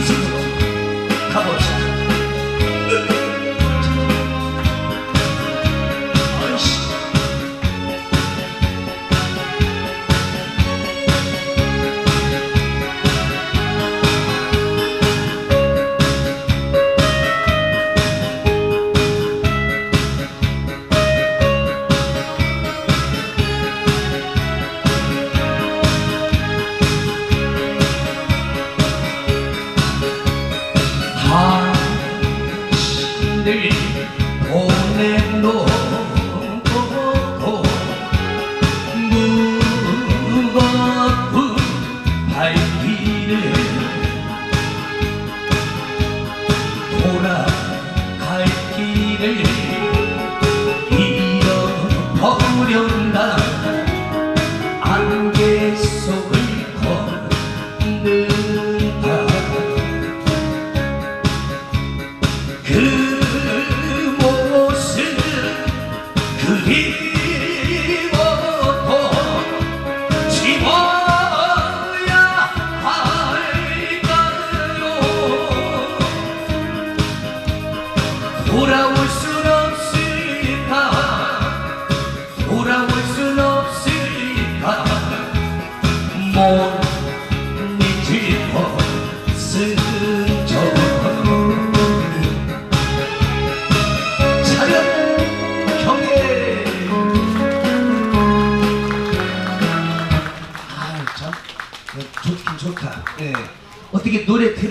자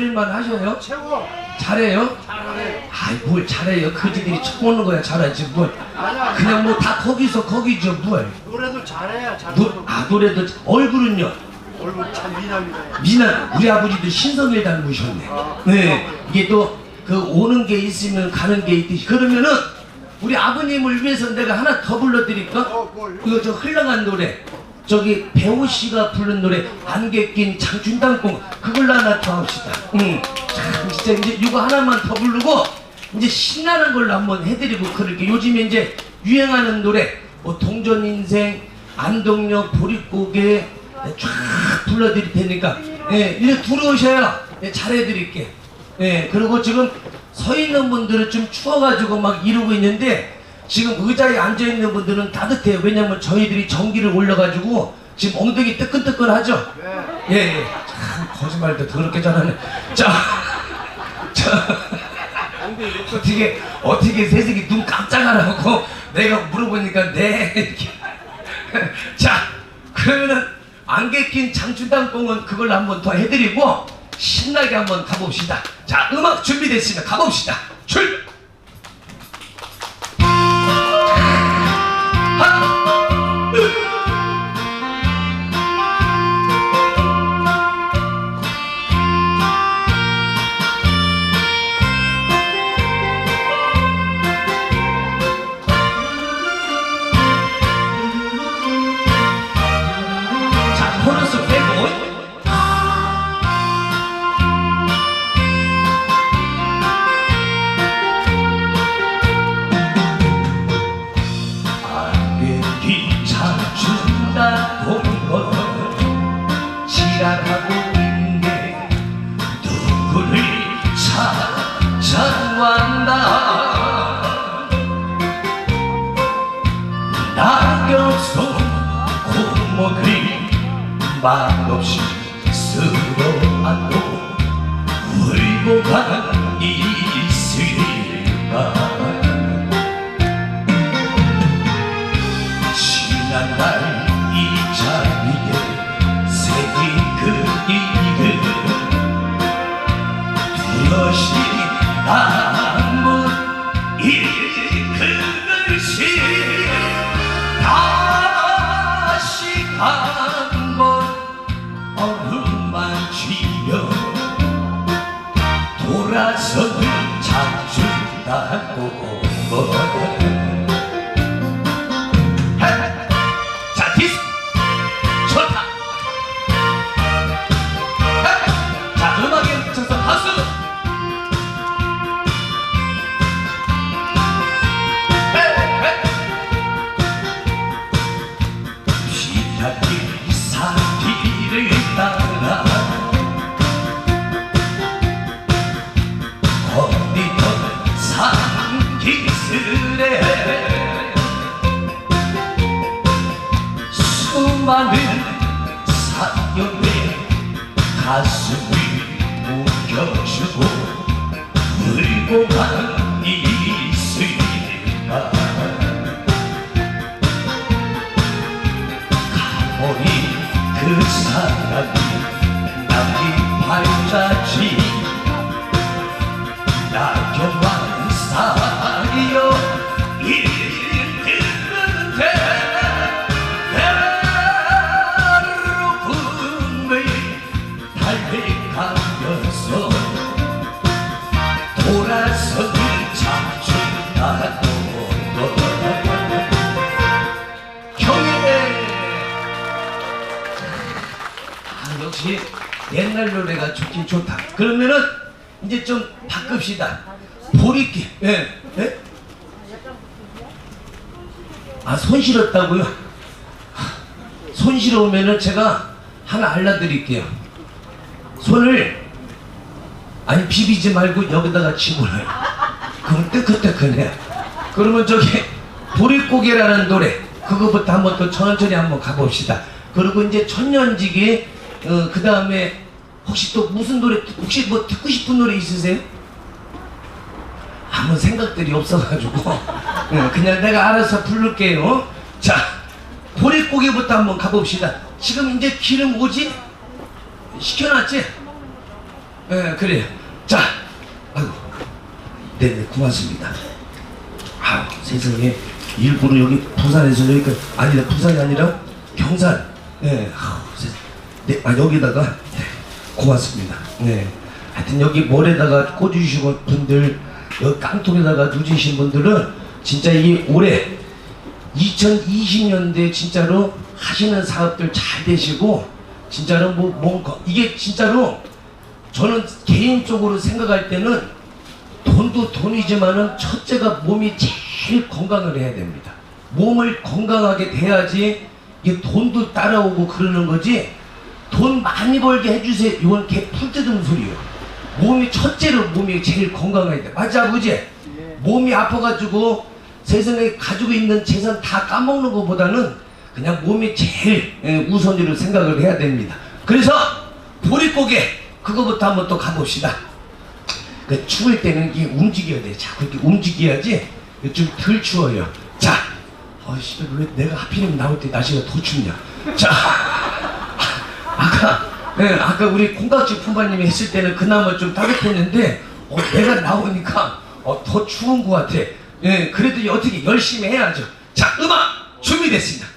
들을만 하셔요? 최고. 잘해요? 잘하네. 아이 뭘 잘해요? 그지들이 처음 오는 거야 잘하지 뭘. 아니야 그냥 뭐 다 거기서 거기죠 뭘. 노래도 잘해야 잘 노, 아 노래도 얼굴은요? 얼굴 참 미남이다. 미나 우리 아버지도 신성일 닮으셨네. 네. 이게 또 그 오는 게 있으면 가는 게 있듯이. 그러면은 우리 아버님을 위해서 내가 하나 더 불러드릴까? 어, 뭘? 이거 저 흘러간 노래 저기 배우 씨가 부른 노래 안개 낀 장춘당콩 그걸로 하나 더 합시다. 응. 참 진짜 이제 이거 하나만 더 부르고 이제 신나는 걸로 한번 해드리고 그럴게. 요즘에 이제 유행하는 노래 뭐 동전 인생 안동역 보릿고개 쫙 불러드릴 테니까 예 이제 들어오셔야 예, 잘해드릴게. 예 그리고 지금 서 있는 분들은 좀 추워가지고 막 이러고 있는데 지금 의자에 앉아 있는 분들은 따뜻해요. 왜냐면 저희들이 전기를 올려가지고 지금 엉덩이 뜨끈뜨끈하죠. 네. 예, 예. 참, 거짓말도 더럽게 잘하네. 자, 자, 어떻게, 어떻게 세상에 눈 깜짝하라고 내가 물어보니까 네. 이렇게. 자, 그러면은 안개 낀 장춘당공은 그걸 한번 더 해드리고 신나게 한번 가봅시다. 자, 음악 준비됐으면 가봅시다. 출 낙엽 속 고목을 말없 그사 이제 좀 바꿉시다. 보리끼. 예. 예? 아, 손 실었다고요? 하, 손 실어오면은 제가 하나 알려드릴게요. 손을 아니 비비지 말고 여기다가 집어넣어요. 그럼 뜨끈뜨끈해. 그러면 저기 보릿고개라는 노래 그거부터 한번 또 천천히 한번 가봅시다. 그리고 이제 천년지기 어, 그 다음에 혹시 또 무슨 노래 혹시 뭐 듣고 싶은 노래 있으세요? 아무 생각들이 없어가지고 어, 그냥 내가 알아서 부를게요. 자 보릿고개부터 한번 가봅시다. 지금 이제 기름 오지? 시켜놨지? 예, 그래요. 자, 아이고, 네네, 고맙습니다. 아, 세상에 일부러 여기 부산에서 여기까지 아니다, 부산이 아니라 경산. 네, 아우, 세상. 네, 아 여기다가 네, 고맙습니다. 네, 하여튼 여기 모래다가 꽂으시고 분들, 여기 깡통에다가 누지신 분들은 진짜 이 올해 2020년대 진짜로 하시는 사업들 잘 되시고 진짜로 뭐 뭔가 이게 진짜로 저는 개인적으로 생각할 때는 돈도 돈이지만은 첫째가 몸이 제일 건강을 해야 됩니다. 몸을 건강하게 돼야지 이게 돈도 따라오고 그러는 거지 돈 많이 벌게 해주세요. 이건 개풀 뜯은 소리예요. 몸이 첫째로 몸이 제일 건강해야 돼. 맞아, 아버지? 몸이 아파가지고 세상에 가지고 있는 재산 다 까먹는 것보다는 그냥 몸이 제일 예, 우선으로 생각을 해야 됩니다. 그래서 보릿고개 그거부터 한번 또 가봅시다. 그 추울 때는 이게 움직여야 돼. 자꾸 이렇게 움직여야지 좀 덜 추워요. 자, 어씨 왜 내가 하필이면 나올 때 날씨가 더 춥냐? 자, 예, 아까 우리 콩깍지 품바님이 했을 때는 그나마 좀 따뜻했는데 어, 내가 나오니까 어, 더 추운 것 같아. 예, 그래도 어떻게 열심히 해야죠. 자, 음악 준비됐습니다.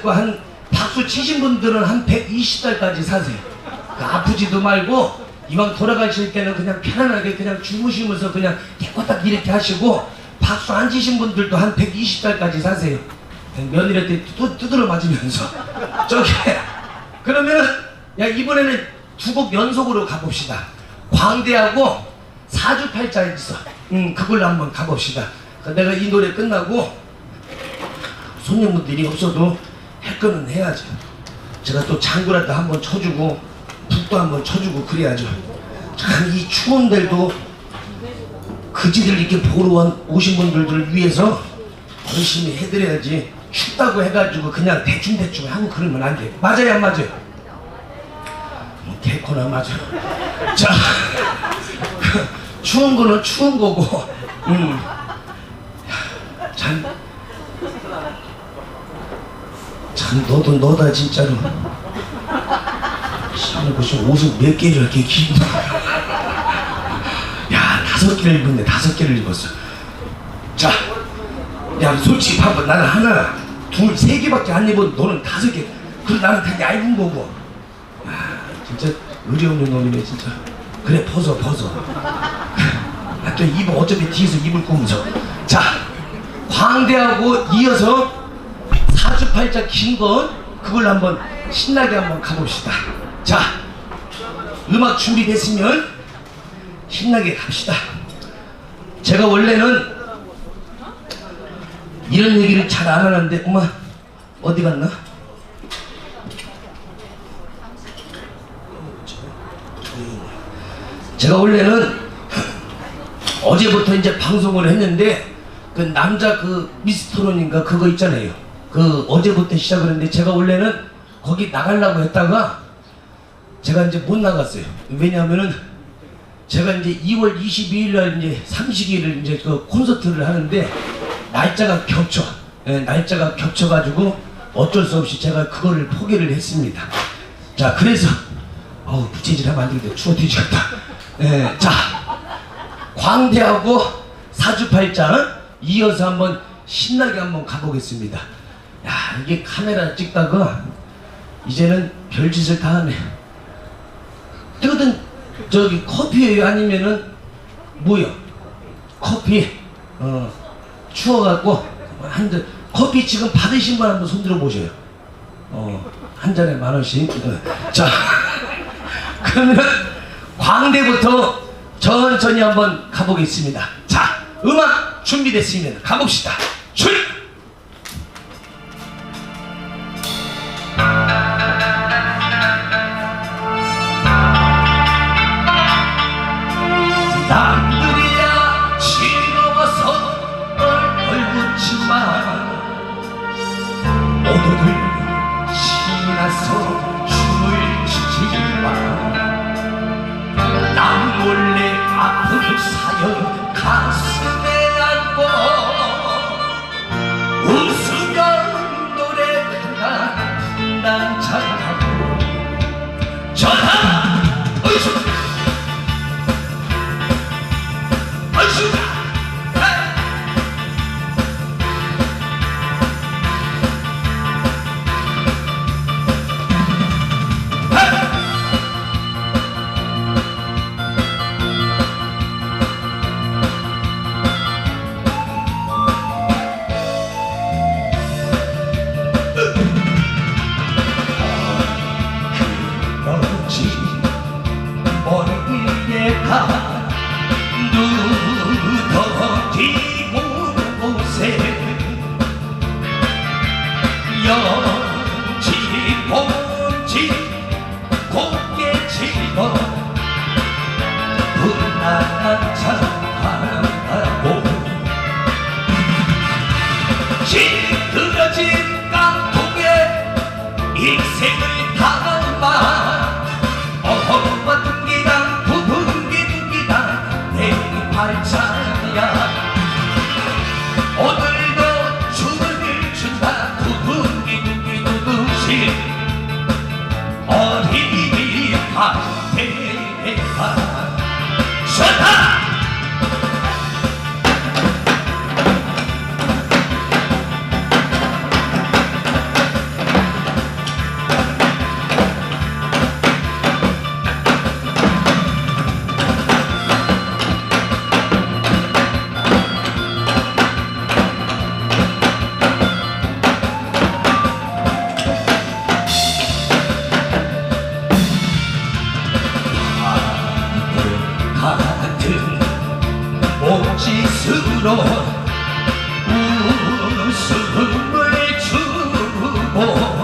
가지고 한 박수 치신 분들은 한 120살까지 사세요. 그 아프지도 말고 이왕 돌아가실 때는 그냥 편안하게 그냥 주무시면서 그냥 깨꼬딱 이렇게 하시고 박수 안 치신 분들도 한 120살까지 사세요. 며느리한테 뚜, 두드려 맞으면서 저기 그러면 야 이번에는 두 곡 연속으로 가봅시다. 광대하고 사주팔자 있어. 음 그걸로 한번 가봅시다. 그 내가 이 노래 끝나고 손님분들이 없어도 할 거는 해야죠. 제가 또 장구라도 한번 쳐주고 북도 한번 쳐주고 그래야죠. 참 이 추운 데도 그지들 이렇게 보러 온- 오신 분들을 위해서 열심히 해드려야지 춥다고 해가지고 그냥 대충대충 하고 그러면 안 돼. 맞아요, 안 맞아요? 뭐 개코나 맞아. 자, 추운 거는 추운 거고, 음. 참, 참 너도 너다 진짜로. 시원해 보시면 옷을 몇 개를 이렇게 기 야, 다섯 개를 입었네, 다섯 개를 입었어. 자, 야, 솔직히 봐봐. 나는 하나, 둘, 세 개밖에 안 입어. 너는 다섯 개. 그럼 나는 다 얇은 거고. 아, 진짜 의리 없는 놈이네, 진짜. 그래, 벗어, 벗어. 아, 또 입어. 어차피 뒤에서 입을 꾸면서. 자, 광대하고 이어서 사주팔자 긴 건, 그걸 한번 신나게 한번 가봅시다. 자, 음악 준비됐으면 신나게 갑시다. 제가 원래는 이런 얘기를 잘 안 하는데 엄마 어디 갔나? 제가 원래는 어제부터 이제 방송을 했는데 그 남자 그 미스터론인가 그거 있잖아요. 그 어제부터 시작을 했는데 제가 원래는 거기 나가려고 했다가 제가 이제 못 나갔어요. 왜냐하면은 제가 이제 2월 22일 날 이제 삼식일을 이제 그 콘서트를 하는데 날짜가 겹쳐. 예, 날짜가 겹쳐가지고 어쩔 수 없이 제가 그거를 포기를 했습니다. 자, 그래서 어우 부채질 하면 안 되겠다. 추워 뒤지겠다. 예, 자, 광대하고 사주팔자 이어서 한번 신나게 한번 가보겠습니다. 야, 이게 카메라 찍다가 이제는 별짓을 다 하네. 뜨거든 저기 커피예요 아니면은 뭐요? 커피 어 추워갖고 한 잔 커피 지금 받으신 분 한번 손들어 보세요. 어한 잔에 만 원씩. 어. 자 그러면 광대부터 천천히 한번 가보겠습니다. 자 음악 준비됐습니다. 가봅시다. 출. 남 어. 어, 어.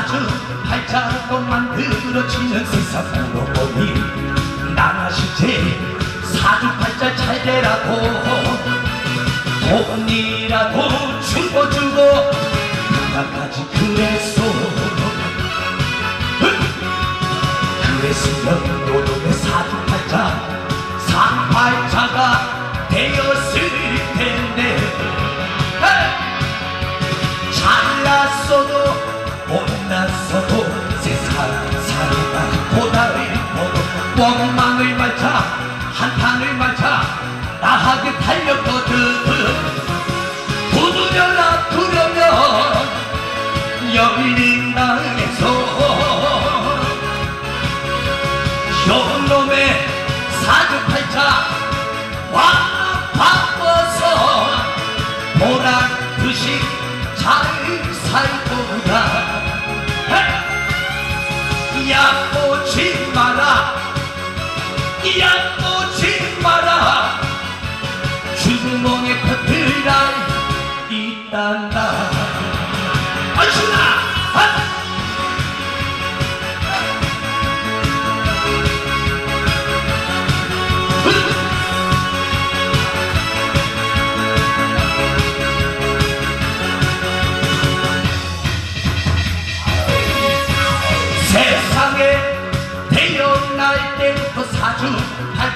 사주 팔자로 만들어지는 세상으로 보니 나나시제 사주 팔자 잘 되라고. 돈이라도 주고 주고 나까지 그랬어 그랬으면 원망을 말자 한탄을 말자 나하게 달렸거든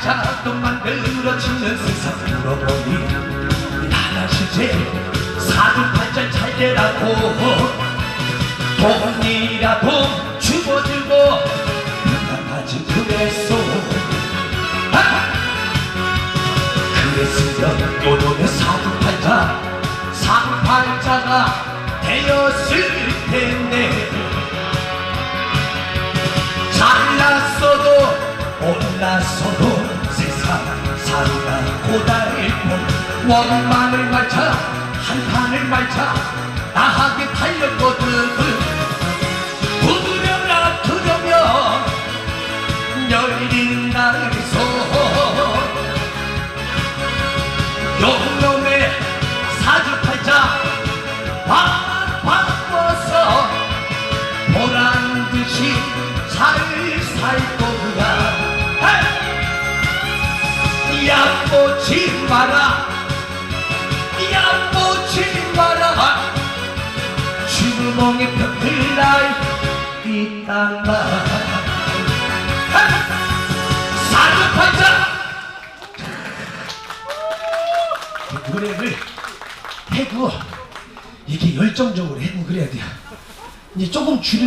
자도 만들어지는 세상으로 보니 나라 시제 사주 팔자 잘 되라고. 돈이라도 주고 주고 나까지 그랬어 아! 그랬으면 요놈의 사주팔자 상팔자가 되었을 텐데. 잘났어도 못났어도 살다 고달을 본 원망을 말자 한탄을 말자 나하게 달렸거든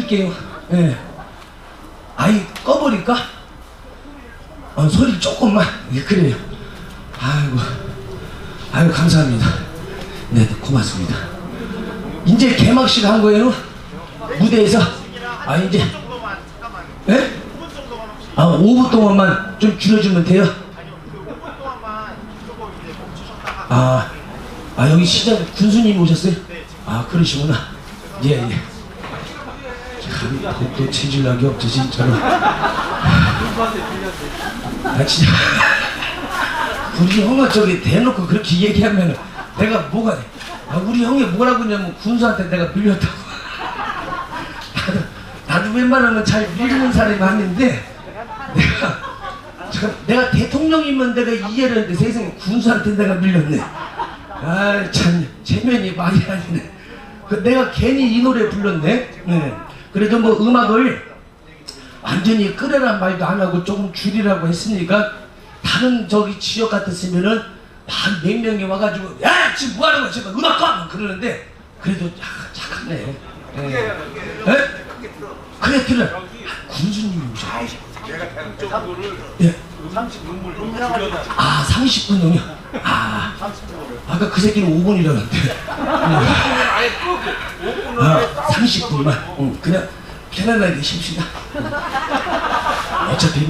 줄일게요. 예. 아이 꺼버릴까? 어, 소리 조금만 예, 그래요. 아이고, 아이고 감사합니다. 네, 고맙습니다. 이제 개막식 한 거예요? 무대에서? 아 이제. 예? 5분 정도만 혹시 아 5분 동안만 좀 줄여주면 돼요? 아니요. 그 5분 동안만 조금 이제 멈추셨다가 아, 아 여기 시장 군수님 오셨어요? 아 그러시구나. 예 예. 참 독도 체질락이 없지 진짜로. 아 진짜. 우리 형은 저기 대놓고 그렇게 얘기하면 내가 뭐가 돼? 아, 우리 형이 뭐라고 했냐면 군수한테 내가 밀렸다고. 나도, 웬만하면 잘 밀리는 사람이 아닌데 내가 저, 내가 대통령이면 내가 이해를 했는데 세상에 군수한테 내가 밀렸네. 아참 체면이 많이 아니네. 그 내가 괜히 이 노래 불렀네. 네. 그래도 뭐 음악을 완전히 끄라란 말도 안 하고 조금 줄이라고 했으니까 다른 저기 지역 같았으면은 한몇 명이 와가지고 야 지금 뭐 하는 거야 지금 음악 꺼 그러는데 그래도 야, 착하네. 예. 예? 그래 그래 군수님이 오셨어. 예. 아 30분이요? 아 아까 그 새끼는 5분이라는데 아 30분만 응, 그냥 편안하게 쉽시다 어차피